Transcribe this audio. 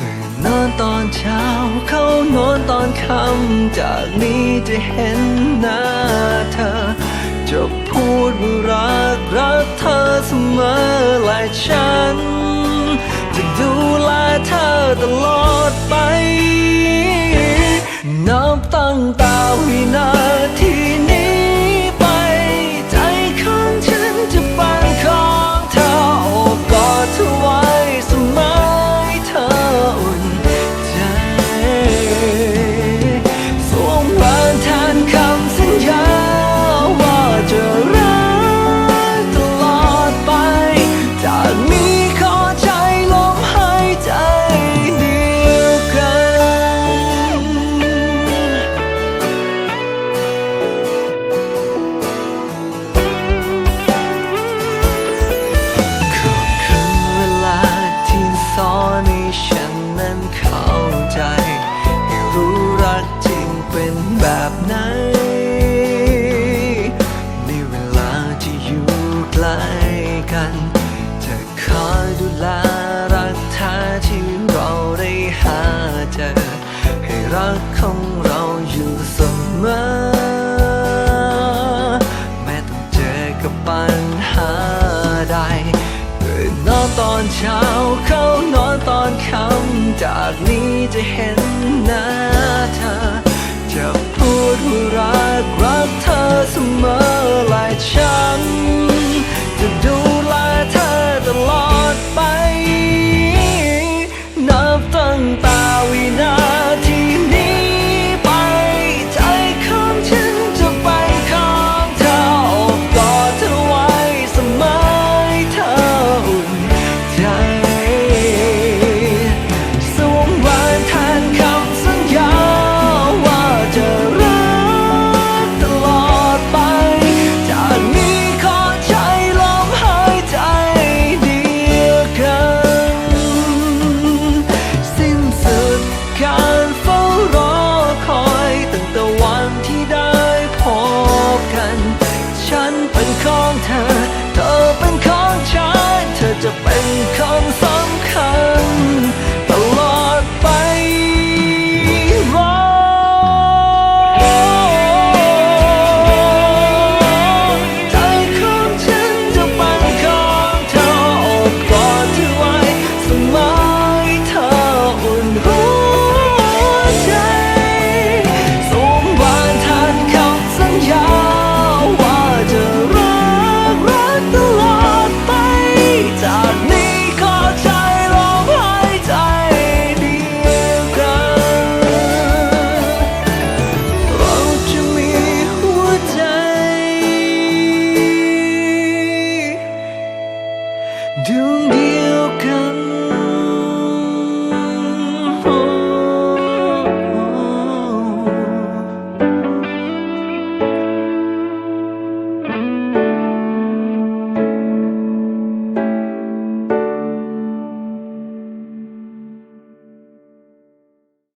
ตื่นนอนตอนเช้า เข้านอนตอนค่ำจากนี้จะเห็นหน้าเธอ จะพูดว่ารักรักเธอเสมอและฉัน กของเราอยู่เสมอ แม้ต้องเจอกับปัญหาใดตื่นนอนตอนเช้าเข้านอนตอนค่ำจากนี้จะเห็นหน้าเธอ จะพูดว่ารักรักเธอเสมอและฉัน เป็นของเธอ